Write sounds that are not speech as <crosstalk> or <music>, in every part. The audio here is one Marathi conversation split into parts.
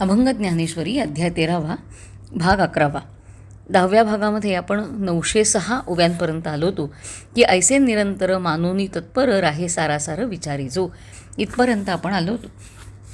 अभंग ज्ञानेश्वरी अध्याय तेरावा भाग अकरावा. दहाव्या भागामध्ये आपण नऊशे सहा ओव्यांपर्यंत आलो होतो की ऐसे निरंतर मानोनी तत्पर राहे सारासार विचारी जो. इथपर्यंत आपण आलो होतो.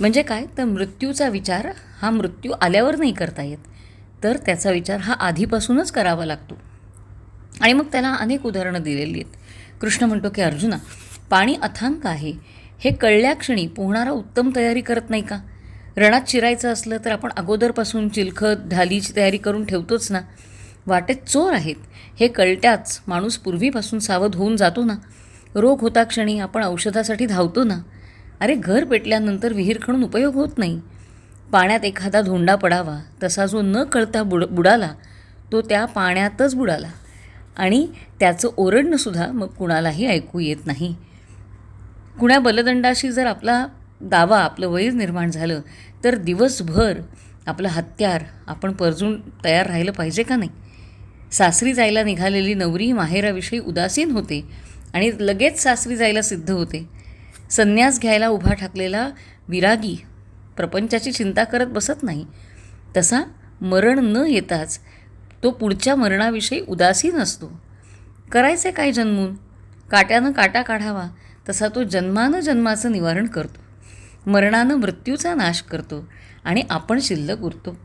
म्हणजे काय? तर मृत्यूचा विचार हा मृत्यू आल्यावर नाही करता येत. तर त्याचा विचार हा आधीपासूनच करावा लागतो. आणि मग त्याला अनेक उदाहरणं दिलेली आहेत. कृष्ण म्हणतो की अर्जुना पाणी अथांक आहे. हे कळल्याक्षणी पोहणारा उत्तम तयारी करत नाही का? रणात शिरायचं असलं तर आपण अगोदरपासून चिलखत ढालीची तयारी करून ठेवतोच ना. वाटेत चोर आहेत. हे कळत्याच. माणूस पूर्वीपासून सावध होऊन जातो ना. रोग होता क्षणी आपण औषधासाठी धावतो ना. अरे घर पेटल्यानंतर विहीर खणून उपयोग होत नाही. पाण्यात एखादा धोंडा पडावा. तसा जो न कळता बुड बुडाला तो त्या पाण्यातच बुडाला. आणि त्याचं ओरडणंसुद्धा मग कुणालाही ऐकू येत नाही. कुण्या बलदंडाशी जर आपला दावा आपलं वैर निर्माण झालं तर दिवसभर आपलं हत्यार आपण परजून तयार राहिलं पाहिजे का नाही? सासरी जायला निघालेली नवरी माहेराविषयी उदासीन होते आणि लगेच सासरी जायला सिद्ध होते. संन्यास घ्यायला उभा ठाकलेला विरागी प्रपंचाची चिंता करत बसत नाही. तसा मरण न येताच तो पुढच्या मरणाविषयी उदासीन असतो. करायचे काय जन्मून? काट्यानं काटा काढावा तसा तो जन्मानं जन्माचं निवारण करतो. मरणानं मृत्यूचा नाश करतो आणि आपण शिल्लक उरतो.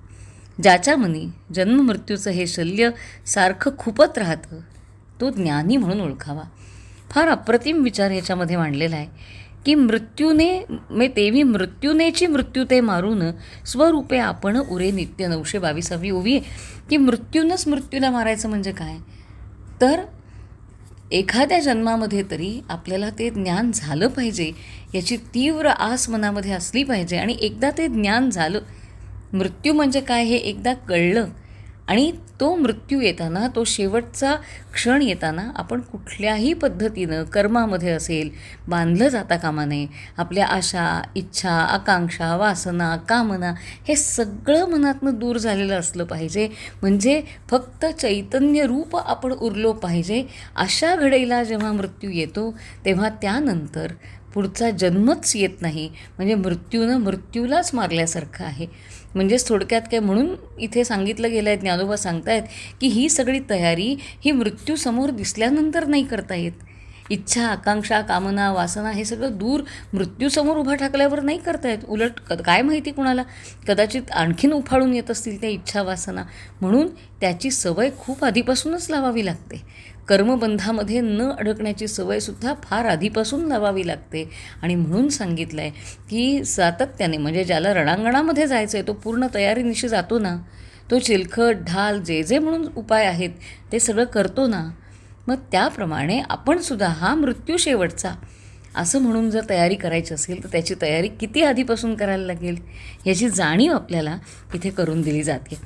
ज्याच्या मनी जन्म मृत्यूचं हे शल्य सारखं खूपच राहतं तो ज्ञानी म्हणून ओळखावा. फार अप्रतिम विचार याच्यामध्ये मांडलेला आहे की मृत्यूने मे तेवी मृत्यूनेची मृत्यू ते मारून स्वरूपे आपण उरे नित्य नऊशे बावीसावी उभी की मृत्यूनच मृत्यूला मारायचं म्हणजे काय? तर एखाद्या जन्मामध्ये तरी आपल्याला ते ज्ञान झालं पाहिजे याची तीव्र आस मनामध्ये असली पाहिजे आणि एकदा ते ज्ञान झालं मृत्यू म्हणजे काय हे एकदा कळलं आणि तो मृत्यू येताना तो शेवटचा क्षण येताना आपण कुठल्याही पद्धतीनं कर्मामध्ये असेल बांधलं जाता कामा नये. आपल्या आशा इच्छा आकांक्षा वासना कामना हे सगळं मनातनं दूर झालेलं असलं पाहिजे. म्हणजे फक्त चैतन्य रूप आपण उरलो पाहिजे. अशा घडीला जेव्हा मृत्यू येतो तेव्हा त्यानंतर पुढचा जन्मच येत नाही. म्हणजे मृत्यूनं मृत्यूलाच मारल्यासारखं आहे. म्हणजेच थोडक्यात काय म्हणून इथे सांगितलं गेलं आहे ज्ञानोबा सांगतायत की ही सगळी तयारी ही मृत्यूसमोर दिसल्यानंतर नाही करता येत. इच्छा आकांक्षा कामना वासना हे सगळं दूर मृत्यूसमोर उभा टाकल्यावर नाही करता येत. उलट क काय माहिती कुणाला? कदाचित आणखीन उफाळून येत असतील त्या इच्छा वासना. म्हणून त्याची सवय खूप आधीपासूनच लावावी लागते. कर्मबंधामध्ये न अडकण्याची सवयसुद्धा फार आधीपासून लावावी लागते. आणि म्हणून सांगितलं आहे की सातत्याने म्हणजे ज्याला रणांगणामध्ये जायचं आहे तो पूर्ण तयारीनिशी जातो ना. तो चिलखट ढाल जे जे म्हणून उपाय आहेत ते सगळं करतो ना. मग त्याप्रमाणे आपणसुद्धा हा मृत्यू शेवटचा. असं म्हणून जर तयारी करायची असेल तर त्याची तयारी किती आधीपासून करायला लागेल याची जाणीव आपल्याला इथे करून दिली जाते.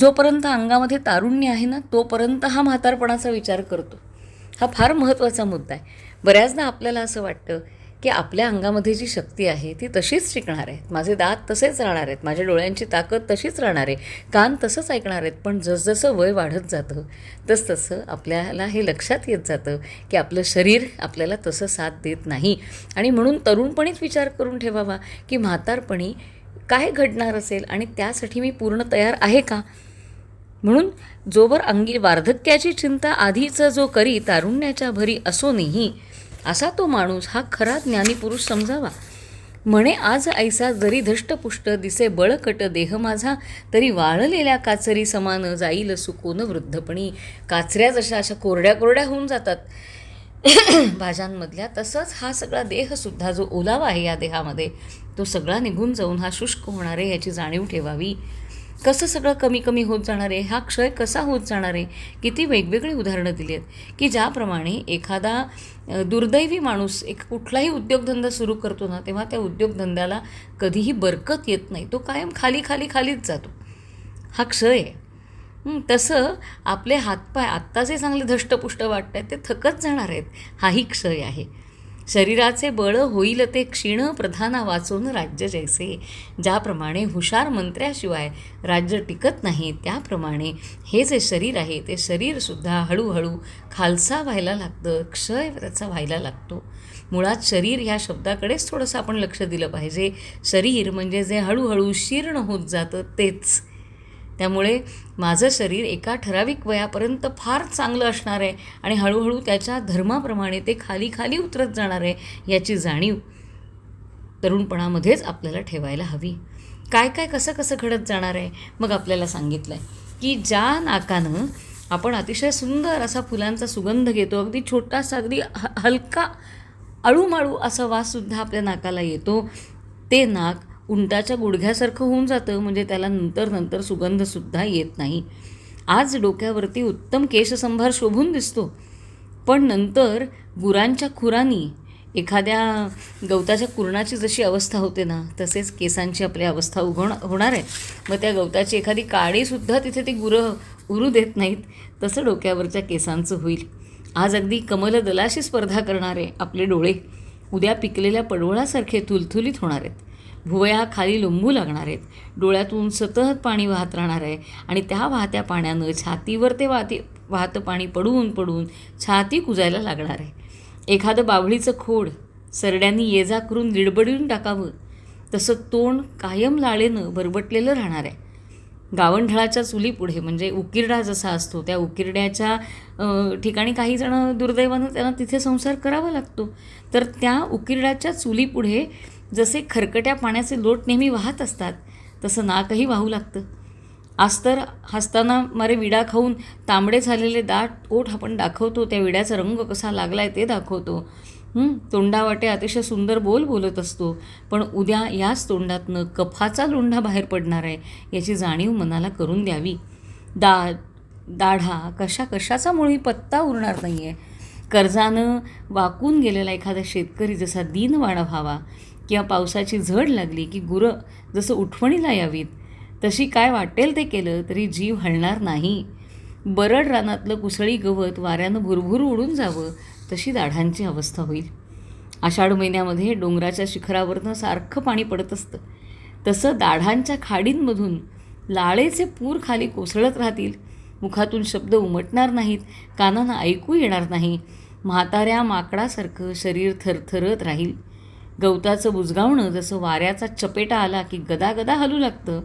जोपर्यंत अंगामध्ये तारुण्य आहे ना तोपर्यंत हा म्हातारपणाचा विचार करतो. हा फार महत्त्वाचा मुद्दा आहे. बऱ्याचदा आपल्याला असं वाटतं की आपल्या अंगामध्ये जी शक्ती आहे ती तशीच टिकणार आहे माझे दात तसेच राहणार आहेत. माझ्या डोळ्यांची ताकद तशीच राहणार आहे. कान तसंच ऐकणार आहेत. पण जसजसं वय वाढत जातं तसतसं आपल्याला हे लक्षात येत जातं की आपलं शरीर आपल्याला तसं साथ देत नाही. आणि म्हणून तरुणपणीच विचार करून ठेवावा की म्हातारपणी काय घडणार असेल आणि त्यासाठी मी पूर्ण तयार आहे का? म्हणून जोवर अंगी वार्धक्याची चिंता आधीचा जो करी तारुण्याच्या भरी असोनीही असा तो माणूस हा खरा ज्ञानीपुरुष समजावा. म्हणे आज ऐसा जरी धष्टपुष्ट दिसे बळकट देह माझा तरी वाळलेल्या काचरी समान जाईल सुकोन वृद्धपणी. काचऱ्या जशा अशा कोरड्या कोरड्या होऊन जातात. <clears throat> भाज्यांमधल्या तसंच हा सगळा देहसुद्धा जो ओलावा आहे या देहामध्ये तो सगळा निघून जाऊन हा शुष्क होणार आहे याची जाणीव ठेवावी. कसं सगळं कमी कमी होत जाणार आहे? हा क्षय कसा होत जाणार आहे? किती वेगवेगळी उदाहरणं दिली आहेत. की ज्याप्रमाणे एखादा दुर्दैवी माणूस एक कुठलाही उद्योगधंदा सुरू करतो ना तेव्हा त्या उद्योगधंद्याला कधीही बरकत येत नाही. तो कायम खाली खाली खालीच जातो. हा क्षय आहे. तसं आपले हातपाय आत्ताचे चांगले धष्टपुष्ट वाटत आहेत ते थकत जाणार आहेत. हाही क्षय आहे. शरीराचे बळ होईल ते क्षीण प्रधाना वाचून राज्य जैसे. ज्याप्रमाणे हुशार मंत्र्याशिवाय राज्य टिकत नाही त्याप्रमाणे हे जे शरीर आहे. ते शरीरसुद्धा हळूहळू खालसा व्हायला लागतं क्षय त्याचा व्हायला लागतो. मुळात शरीर ह्या शब्दाकडेच थोडंसं आपण लक्ष दिलं पाहिजे. शरीर म्हणजे जे हळूहळू शीर्ण होत जातं तेच. त्यामुळे माझं शरीर एका ठराविक वयापर्यंत फार चांगलं असणार आहे आणि हळूहळू त्याच्या धर्माप्रमाणे ते खाली खाली उतरत जाणार आहे याची जाणीव तरुणपणामध्येच आपल्याला ठेवायला हवी. काय काय कसं कसं घडत जाणार आहे? मग आपल्याला सांगितलं आहे की ज्या नाकानं आपण अतिशय सुंदर असा फुलांचा सुगंध घेतो अगदी छोटासा अगदी ह हलका अळूमाळू असा वाससुद्धा आपल्या नाकाला येतो ते नाक उंटाच्या गुडघ्यासारखं होऊन जातं म्हणजे त्याला नंतर नंतर सुगंधसुद्धा येत नाही. आज डोक्यावरती उत्तम केशसंभार शोभून दिसतो. पण नंतर गुरांच्या खुरांनी एखाद्या गवताच्या कुरणाची जशी अवस्था होते ना तसेच केसांची आपली अवस्था उघड होणार आहे. मग त्या गवताची एखादी काळीसुद्धा तिथे ती गुरं उरू देत नाहीत तसं डोक्यावरच्या केसांचं होईल. आज अगदी कमलदलाशी स्पर्धा करणारे आपले डोळे उद्या पिकलेल्या पडवळासारखे थुलथुलीत होणार आहेत. भुवया खाली लोंबू लागणार आहेत. डोळ्यातून सतत पाणी वाहत राहणार आहे आणि त्या वाहत्या पाण्यानं छातीवर ते वाहते वाहतं पाणी पडून पडून छाती कुजायला लागणार आहे. एखादं बाभळीचं खोड सरड्यांनी ये जा करून लिडबडून टाकावं. तसं तोंड कायम लाळेनं बरबटलेलं राहणार आहे. गावंढळाच्या चुलीपुढे म्हणजे उकिरडा जसा असतो त्या उकिरड्याच्या ठिकाणी काही जण दुर्दैवानं त्यांना तिथे संसार करावा लागतो. तर त्या उकिरड्याच्या चुलीपुढे जसे खरकट्या पाण्याचे लोट नेहमी वाहत असतात तसं नाकही वाहू लागतं. आज तर हसताना मारे विडा खाऊन तांबडे झालेले दाट ओठ आपण दाखवतो त्या विड्याचा रंग कसा लागला आहे ते दाखवतो. तोंडावाटे अतिशय सुंदर बोल बोलत असतो पण उद्या याच तोंडातनं कफाचा लोंढा बाहेर पडणार आहे याची जाणीव मनाला करून द्यावी. दा दाढा कशा कशाचा मुळी पत्ता उरणार नाही आहे कर्जानं वाकून गेलेला एखादा शेतकरी जसा दीनवाणा व्हावा किंवा पावसाची झड लागली की गुरं जसं उठवणीला यावीत तशी काय वाटेल ते केलं तरी जीव हलणार नाही. बरड रानातलं कुसळी गवत वाऱ्यानं भुरभुर उडून जावं तशी दाढांची अवस्था होईल. आषाढ महिन्यामध्ये डोंगराच्या शिखरावरनं सारखं पाणी पडत असतं. तसं दाढांच्या खाडींमधून लाळेचे पूर खाली कोसळत राहतील. मुखातून शब्द उमटणार नाहीत कानानं ऐकू येणार नाही. म्हाताऱ्या माकडासारखं शरीर थरथरत राहील. गवताचं बुजगावणं जसं वाऱ्याचा चपेटा आला की गदागदा हलू लागतं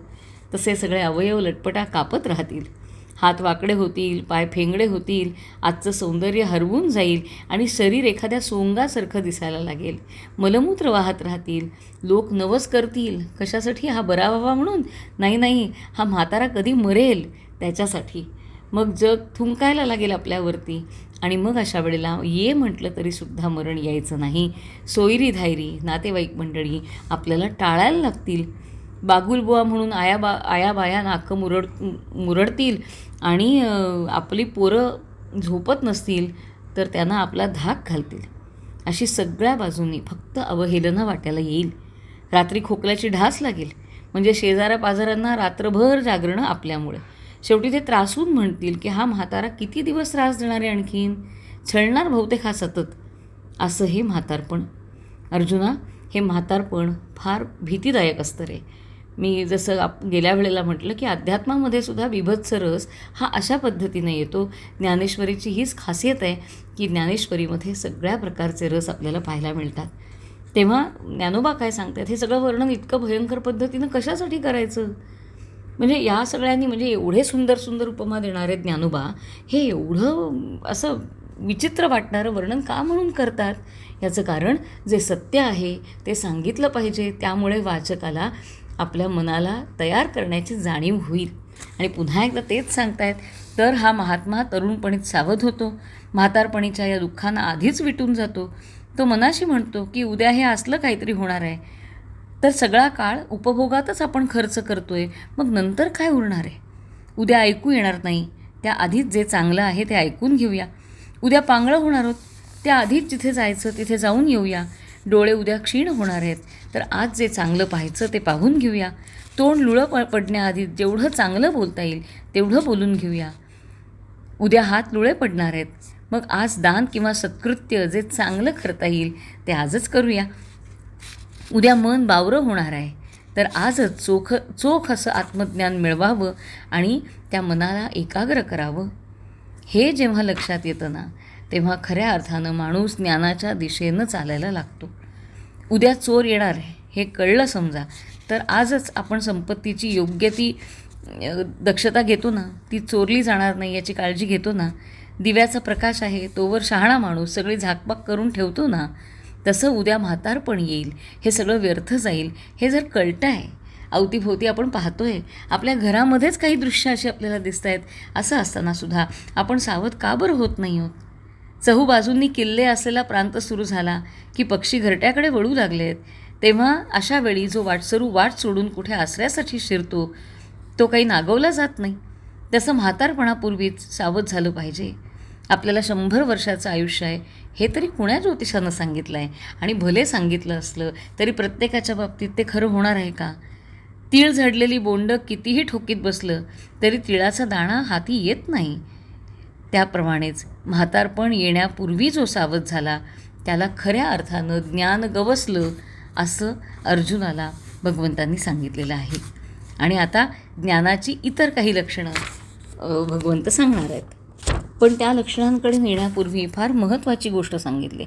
तसे सगळे अवयव लटपटा कापत राहतील. हात वाकडे होतील पाय फेंगडे होतील आजचं सौंदर्य हरवून जाईल आणि शरीर एखाद्या सोंगासारखं दिसायला लागेल. मलमूत्र वाहत राहतील. लोक नवस करतील. कशासाठी हा बरा व्हावा म्हणून? नाही नाही हा म्हातारा कधी मरेल? त्याच्यासाठी. मग जग थुंकायला लागेल आपल्यावरती. आणि मग अशा वेळेला ये म्हटलं तरीसुद्धा मरण यायचं नाही. सोयरी धायरी नातेवाईक मंडळी आपल्याला टाळायला लागतील. बागुलबुवा म्हणून आया बा आया बाया नाकं मुरड मुरडतील आणि आपली पोरं झोपत नसतील तर त्यांना आपला धाक घालतील. अशी सगळ्या बाजूंनी फक्त अवहेलना वाट्याला येईल. रात्री खोकल्याची ढास लागेल. म्हणजे शेजाऱ्या पाजाऱ्यांना रात्रभर जागरणं आपल्यामुळे. शेवटी ते त्रासून म्हणतील की हा म्हातारा किती दिवस त्रास देणार आहे आणखीन? छळणार बहुतेक हा सतत. असं हे म्हातारपण. अर्जुना हे म्हातारपण फार भीतीदायक असतं रे. मी जसं आप गेल्या वेळेला म्हटलं की अध्यात्मामध्ये सुद्धा बिभत्स रस हा अशा पद्धतीने येतो. ज्ञानेश्वरीची हीच खासियत आहे की ज्ञानेश्वरीमध्ये सगळ्या प्रकारचे रस आपल्याला पाहायला मिळतात. तेव्हा ज्ञानोबा काय सांगतात? हे सगळं वर्णन इतकं भयंकर पद्धतीनं कशासाठी करायचं? म्हणजे या सगळ्यांनी म्हणजे एवढे सुंदर सुंदर उपमा देणारे ज्ञानोबा हे एवढं असं विचित्र वाटणारं वर्णन का म्हणून करतात? याचं कारण जे सत्य आहे ते सांगितलं पाहिजे. त्यामुळे वाचकाला आपल्या मनाला तयार करण्याची जाणीव होईल. आणि पुन्हा एकदा तेच सांगतायत तर हा महात्मा तरुणपणीत सावध होतो. म्हातारपणीच्या या दुःखांना आधीच विटून जातो. तो मनाशी म्हणतो की उद्या हे असलं काहीतरी होणार आहे. तर सगळा काळ उपभोगातच आपण खर्च करतो आहे मग नंतर काय उरणार आहे? उद्या ऐकू येणार नाही. त्या आधीच जे चांगलं आहे ते ऐकून घेऊया. उद्या पांगळं होणार आहोत त्या आधीच जिथे जायचं तिथे जाऊन येऊया. डोळे उद्या क्षीण होणार आहेत. तर आज जे चांगलं पाहायचं ते पाहून घेऊया. तोंड लुळं प पडण्याआधी जेवढं चांगलं बोलता येईल तेवढं बोलून घेऊया. उद्या हात लुळे पडणार आहेत. मग आज दान किंवा सत्कृत्य जे चांगलं करता येईल ते आजच करूया. उद्या मन बावरं होणार आहे. तर आजच चोख चोख असं आत्मज्ञान मिळवावं आणि त्या मनाला एकाग्र करावं. हे जेव्हा लक्षात येतं ना तेव्हा खऱ्या अर्थानं माणूस ज्ञानाच्या दिशेनं चालायला लागतो. उद्या चोर येणार आहे हे कळलं समजा. तर आजच आपण संपत्तीची योग्य ती दक्षता घेतो ना ती चोरली जाणार नाही याची काळजी घेतो ना. दिव्याचा प्रकाश आहे तोवर शहाणा माणूस सगळी झाकपाक करून ठेवतो ना तसं उद्या म्हातारपण येईल. हे सगळं व्यर्थ जाईल. हे जर कळतं आहे अवतीभोवती आपण पाहतो आहे आपल्या घरामध्येच काही दृश्य अशी आपल्याला दिसत आहेत असं असताना सुद्धा आपण सावध का बरं होत नाही आहोत? चहूबाजूंनी किल्ले असलेला प्रांत सुरू झाला की पक्षी घरट्याकडे वळू लागलेत. तेव्हा अशा वेळी जो वाटसरू वाट सोडून कुठे आसऱ्यासाठी शिरतो तो काही नागवला जात नाही. तसं म्हातारपणापूर्वीच सावध झालं पाहिजे. आपल्याला शंभर वर्षाचं आयुष्य आहे हे तरी कुण्या ज्योतिषानं सांगितलं आहे? आणि भले सांगितलं असलं तरी प्रत्येकाच्या बाबतीत ते खरं होणार आहे का? तीळ झडलेली बोंड कितीही ठोकीत बसलं तरी तिळाचा दाणा हाती येत नाही. त्याप्रमाणेच म्हातारपण येण्यापूर्वी जो सावध झाला त्याला खऱ्या अर्थानं ज्ञान गवसलं असं अर्जुनाला भगवंतांनी सांगितलेलं आहे. आणि आता ज्ञानाची इतर काही लक्षणं भगवंत सांगणार आहेत. पण त्या लक्षणांकडे नेण्यापूर्वी फार महत्त्वाची गोष्ट सांगितली.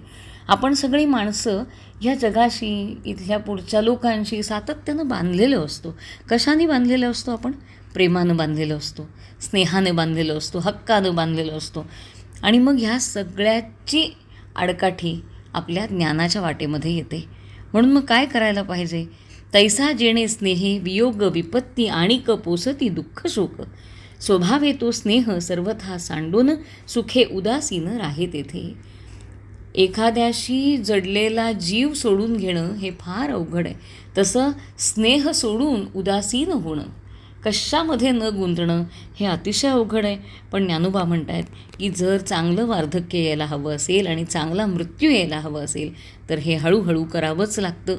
आपण सगळी माणसं ह्या जगाशी इथल्या पुढच्या लोकांशी सातत्यानं बांधलेलो असतो. कशाने बांधलेलो असतो आपण? प्रेमानं बांधलेलो असतो. स्नेहाने बांधलेलो असतो. हक्कानं बांधलेलो असतो. आणि मग ह्या सगळ्याची आडकाठी आपल्या ज्ञानाच्या वाटेमध्ये येते. म्हणून मग काय करायला पाहिजे? तैसा जेणे स्नेहे वियोग विपत्ती आणिक पोसती दुःख शोक. स्वभावे तो स्नेह सर्वथा सांडून सुखे उदासीन राहे तेथे. एखाद्याशी जडलेला जीव सोडून घेणं हे फार अवघड आहे. तसं स्नेह सोडून उदासीन होणं कशामध्ये न गुंतणं हे अतिशय अवघड आहे. पण ज्ञानोबा म्हणतायत की जर चांगलं वार्धक्य यायला हवं असेल आणि चांगला मृत्यू यायला हवं असेल तर हे हळूहळू करावंच लागतं.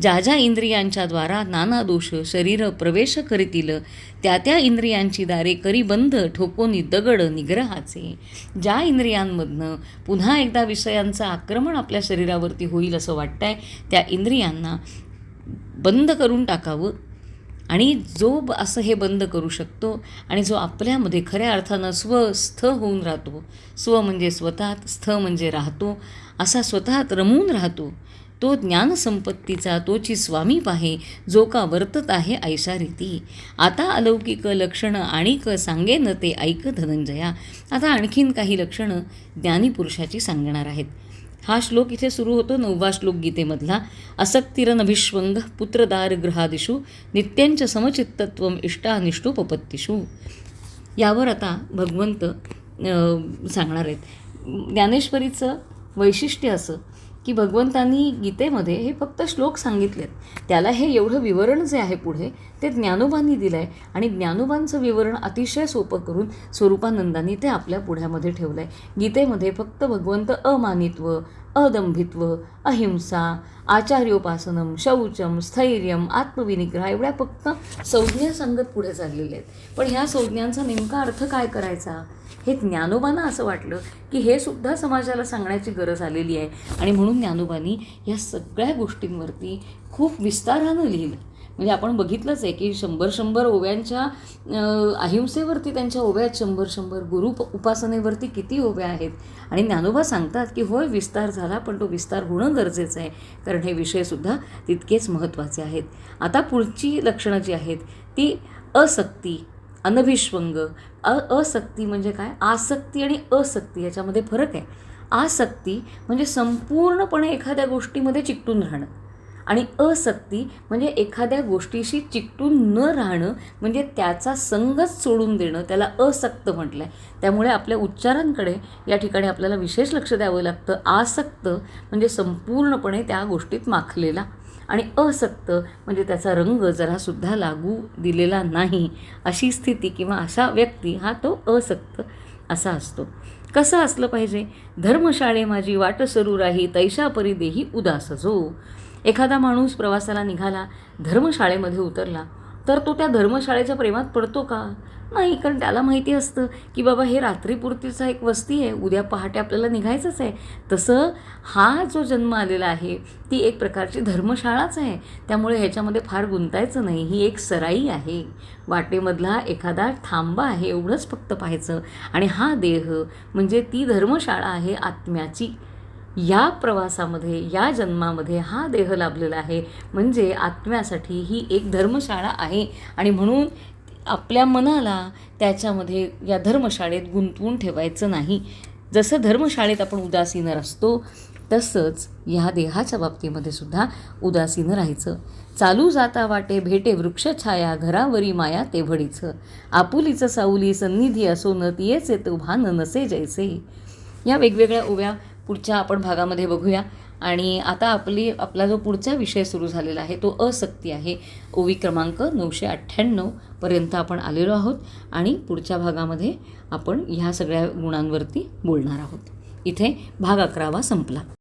ज्या ज्या इंद्रियांच्या द्वारा नाना दोष शरीर प्रवेश करीतील त्या त्या इंद्रियांची दारे करी बंद ठोकोनी दगड निग्रहाचे. ज्या इंद्रियांमधनं पुन्हा एकदा विषयांचं आक्रमण आपल्या शरीरावरती होईल असं वाटतंय त्या इंद्रियांना बंद करून टाकावं. आणि जो ब- असं हे बंद करू शकतो आणि जो आपल्यामध्ये खऱ्या अर्थानं स्वस्थ होऊन राहतो स्व म्हणजे स्वतःत स्थ म्हणजे राहतो असा स्वतःत रमून राहतो तो ज्ञानसंपत्तीचा तोची स्वामी पाहे जो का वर्तत आहे ऐशा रीती आता अलौकिक लक्षणं आणिक सांगेन ते ऐक धनंजया. आता आणखीन काही लक्षणं ज्ञानीपुरुषाची सांगणार आहेत. हा श्लोक इथे सुरू होतो नववा श्लोक गीतेमधला. असक्तिरनभिष्वंग पुत्रदार गृहादिषु नित्यांच समचित्तत्व इष्टानिष्टोपपत्तिषु यावर आता भगवंत सांगणार आहेत. ज्ञानेश्वरीचं वैशिष्ट्य असं की भगवंतांनी गीतेमध्ये हे फक्त श्लोक सांगितलेत. त्याला हे एवढं विवरण जे आहे पुढे ते ज्ञानोबांनी दिलं आहे आणि ज्ञानोबांचं विवरण अतिशय सोपं करून स्वरूपानंदांनी ते आपल्या पुढ्यामध्ये ठेवलं आहे गीतेमध्ये फक्त भगवंत अमानित्व अदंभित्व अहिंसा आचार्योपासनम शौचम स्थैर्यम आत्मविनिग्रह एवढ्या फक्त संज्ञा सांगत पुढे चाललेल्या आहेत. पण ह्या संज्ञांचा नेमका अर्थ काय करायचा? हे ज्ञानोबांना असं वाटलं की हे सुद्धा समाजाला सांगण्याची गरज आलेली आहे. आणि म्हणून ज्ञानोबांनी या सगळ्या गोष्टींवरती खूप विस्तारानं लिहिलं. म्हणजे आपण बघितलंच आहे की शंभर शंभर ओव्यांच्या अहिंसेवरती त्यांच्या ओव्यात शंभर शंभर गुरु उपासनेवरती किती ओव्या आहेत? आणि ज्ञानोबा सांगतात की होय विस्तार झाला पण तो विस्तार होणं गरजेचं आहे. कारण हे विषयसुद्धा तितकेच महत्त्वाचे आहेत. आता पुढची लक्षणं जी आहेत ती असक्ती. अनभिष्वंग अ असक्ती म्हणजे काय? आसक्ती आणि असक्ती याच्यामध्ये फरक आहे. आसक्ती म्हणजे संपूर्णपणे एखाद्या गोष्टीमध्ये चिकटून राहणं आणि असक्ती म्हणजे एखाद्या गोष्टीशी चिकटून न राहणं म्हणजे त्याचा संगच सोडून देणं त्याला असक्त म्हटलं आहे त्यामुळे आपल्या उच्चारांकडे या ठिकाणी आपल्याला विशेष लक्ष द्यावं लागतं. आसक्त म्हणजे संपूर्णपणे त्या गोष्टीत माखलेला आणि असक्त म्हणजे त्याचा रंग जरासुद्धा लागू दिलेला नाही अशी स्थिती किंवा अशा व्यक्ती हा तो असक्त असा असतो. कसं असलं पाहिजे? धर्मशाळे माझी वाट सरू राही तैशा देही उदास जो. एखादा माणूस प्रवासाला निघाला धर्मशाळेमध्ये उतरला तर तो त्या धर्मशाळेच्या प्रेमात पडतो का? नाही कारण त्याला माहिती असतं की बाबा हे रात्रीपुरतीचा एक वस्ती आहे उद्या पहाटे आपल्याला निघायचंच आहे. तसं हा जो जन्म आलेला आहे ती एक प्रकारची धर्मशाळाच आहे. त्यामुळे ह्याच्यामध्ये फार गुंतायचं नाही. ही एक सराई आहे. वाटेमधला एखादा थांबा आहे एवढंच फक्त पाहायचं. आणि हा देह म्हणजे ती धर्मशाळा आहे आत्म्याची. या प्रवासामध्ये या जन्मामध्ये हा देह लाभलेला आहे. म्हणजे आत्म्यासाठी ही एक धर्मशाळा आहे. आणि म्हणून आपल्या मनाला त्याच्यामध्ये या धर्मशाळेत गुंतवून ठेवायचं नाही. जसं धर्मशाळेत आपण उदासीन असतो तसंच ह्या देहाच्या बाबतीमध्ये सुद्धा उदासीन राहायचं. चालू जाता वाटे भेटे वृक्षछाया घरावरी माया तेवढीचं आपुलीचं साऊली सन्निधी असो न तियेचे तो भान नसे जैसे. या वेगवेगळ्या ओव्या पुढच्या आपण भागामध्ये बघूया. आणि आता आपली आपला जो पुढचा विषय सुरू झालेला आहे तो असक्ती आहे. ओवी क्रमांक नऊशे अठ्ठ्याण्णवपर्यंत आपण आलेलो आहोत आणि पुढच्या भागामध्ये आपण ह्या सगळ्या गुणांवरती बोलणार आहोत. इथे भाग अकरावा संपला.